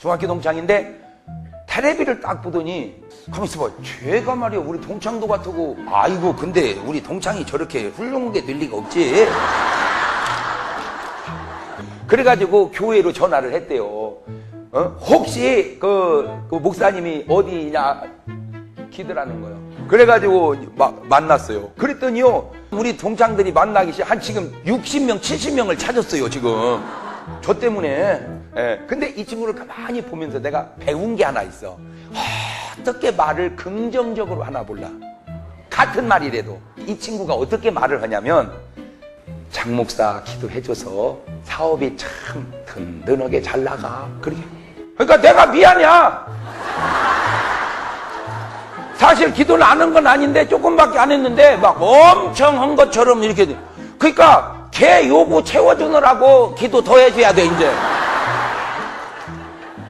중학교 동창인데 테레비를 딱 보더니 가만 있어봐. 쟤가 말이야. 우리 동창도 같고. 아이고 근데 우리 동창이 저렇게 훌륭하게 될 리가 없지. 그래가지고 교회로 전화를 했대요. 어? 혹시 그, 그 목사님이 어디냐 기더라는 거예요. 그래가지고 마- 만났어요. 그랬더니요 우리 동창들이 만나기 시작 한 지금 60명 70명을 찾았어요 지금 저 때문에. 예. 근데 이 친구를 가만히 보면서 내가 배운 게 하나 있어. 어떻게 말을 긍정적으로 하나 몰라. 같은 말이라도 이 친구가 어떻게 말을 하냐면 장 목사 기도해줘서 사업이 참 든든하게 잘 나가. 그렇게. 그러니까 내가 미안이야. 사실 기도를 안 한 건 아닌데 조금밖에 안 했는데 막 엄청 한 것처럼 이렇게 돼. 그러니까 걔 요구 채워주느라고 기도 더 해줘야 돼 이제